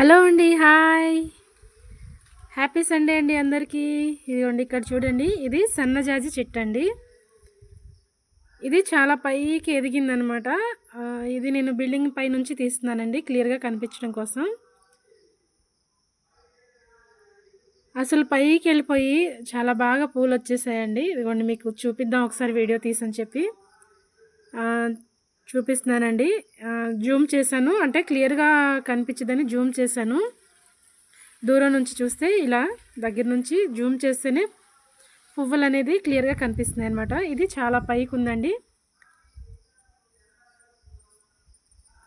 Hello అండి hi. Happy Sunday అండి అందరికీ. ఇదిగోండి ఇక్కడ చూడండి ఇది సన్నజాజి చెట్టు అండి. ఇది చాలా పైకి ఎదిగిందనమాట. ఇది నేను బిల్డింగ్ పై నుంచి తీస్తున్నానండి క్లియర్గా కనిపించడం కోసం. అసలు పైకి వెళ్ళిపోయి చాలా బాగా పూలు వచ్చేసాయండి. ఇదిగోండి మీకు చూపిద్దాం ఒకసారి వీడియో తీసని చెప్పి. చూపిస్తున్నానండి. జూమ్ చేశాను. అంటే క్లియర్గా కనిపించదని జూమ్ చేశాను. దూరం నుంచి చూస్తే ఇలా దగ్గర నుంచి జూమ్ చేస్తేనే పువ్వులు అనేది క్లియర్గా కనిపిస్తున్నాయి అనమాట ఇది చాలా పైకి ఉందండి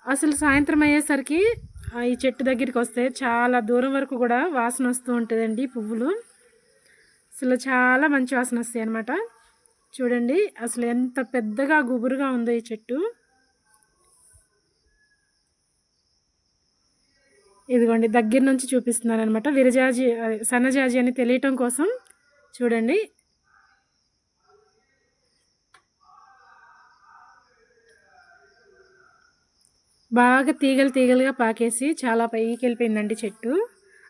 అసలు సాయంత్రం అయ్యేసరికి ఈ చెట్టు దగ్గరికి వస్తే చాలా దూరం వరకు కూడా వాసన వస్తూ ఉంటుందండి పువ్వులు. అసలు చాలా మంచి వాసన వస్తాయి అనమాట చూడండి అసలు ఎంత పెద్దగా గుబురుగా ఉందో ఈ చెట్టు. ఇదిగోండి దగ్గర నుంచి చూపిస్తున్నాను అనమాట విరజాజి సన్నజాజి అని తెలియటం కోసం చూడండి. బాగా తీగలు తీగలుగా పాకేసి చాలా పైకి వెళ్ళిపోయిందండి చెట్టు.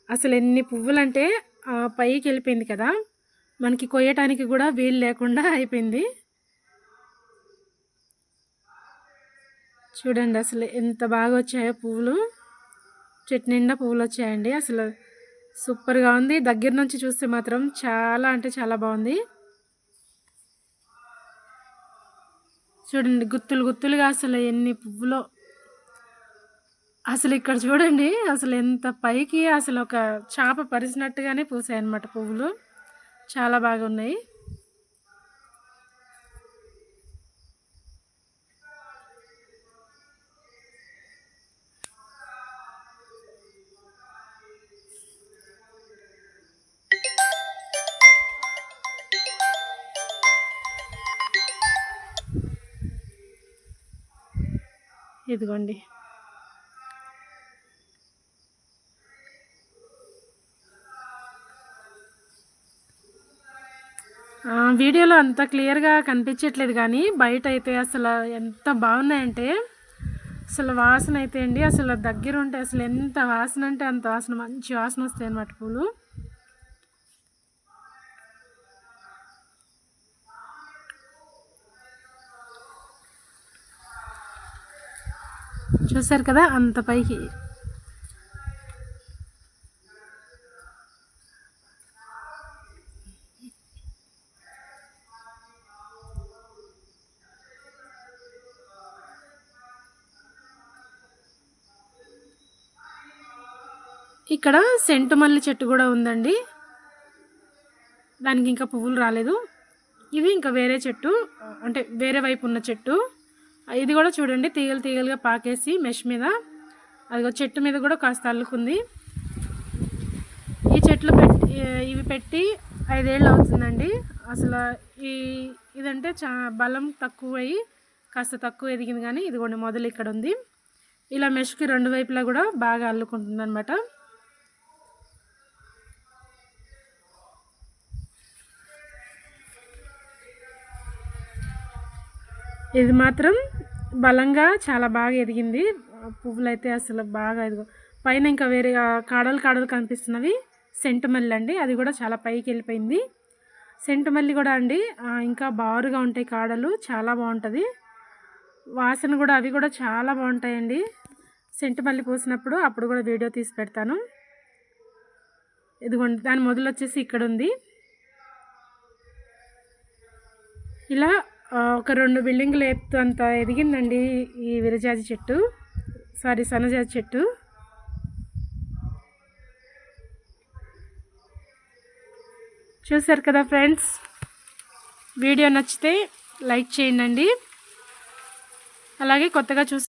అసలు ఎన్ని పువ్వులంటే పైకి వెళ్ళిపోయింది కదా. మనకి కొయ్యటానికి కూడా వీలు లేకుండా అయిపోయింది. చూడండి అసలు ఎంత బాగా వచ్చాయో పువ్వులు. చెట్టు నిండా పువ్వులు వచ్చాయండి అసలు సూపర్గా ఉంది. దగ్గర నుంచి చూస్తే మాత్రం చాలా అంటే చాలా బాగుంది. చూడండి గుత్తులు గుత్తులుగా అసలు ఎన్ని పువ్వులో అసలు ఇక్కడ చూడండి అసలు ఎంత పైకి అసలు ఒక చాప పరిచినట్టుగానే పూసాయి అన్నమాట పువ్వులు. చాలా బాగున్నాయి. ఇదిగోండి. వీడియోలో అంత క్లియర్గా కనిపించట్లేదు కానీ బయట అయితే అసలు ఎంత బాగున్నాయంటే అసలు వాసన అయితే అండి అసలు దగ్గర ఉంటే అసలు ఎంత వాసన అంటే అంత వాసన మంచి వాసన వస్తాయి అన్నమాట పూలు. చూసారు కదా అంత పైకి. ఇక్కడ సెంటు మల్లి చెట్టు కూడా ఉందండి. దానికి ఇంకా పువ్వులు రాలేదు. ఇది ఇంకా వేరే చెట్టు అంటే వేరే వైపు ఉన్న చెట్టు. ఇది కూడా చూడండి తీగలు తీగలుగా పాకేసి మెష్ మీద. అదిగో చెట్టు మీద కూడా కాస్త అల్లుకుంది. ఈ చెట్లు పెట్టి ఇవి పెట్టి ఐదేళ్ళు అవుతుందండి. అసలు ఈ ఇదంటే చా బలం తక్కువ అయ్యి కాస్త తక్కువ ఎదిగింది కానీ ఇదిగోండి మొదలు ఇక్కడ ఉంది ఇలా మెష్కి రెండు వైపులా కూడా బాగా అల్లుకుంటుంది అనమాట ఇది మాత్రం బలంగా చాలా బాగా ఎదిగింది. పువ్వులు అయితే అసలు బాగా ఎదుగు పైన ఇంకా వేరే కాడలు కాడలు కనిపిస్తున్నవి. సెంటు మల్లి అండి. అది కూడా చాలా పైకి వెళ్ళిపోయింది. సెంటు మల్లి కూడా అండి. ఇంకా బారుగా ఉంటాయి కాడలు. చాలా బాగుంటుంది. వాసన కూడా అవి కూడా చాలా బాగుంటాయండి. సెంటు మల్లి పూసినప్పుడు అప్పుడు కూడా వీడియో తీసి పెడతాను. ఇదిగోండి దాని మొదలు వచ్చేసి ఇక్కడ ఉంది ఇలా ఒక రెండు బిల్డింగ్లు ఎత్తు అంత ఎదిగిందండి ఈ విరజాజి చెట్టు. సారీ సన్నజాజి చెట్టు. చూసారు కదా ఫ్రెండ్స్? వీడియో నచ్చితే లైక్ చేయండి. అలాగే కొత్తగా చూసి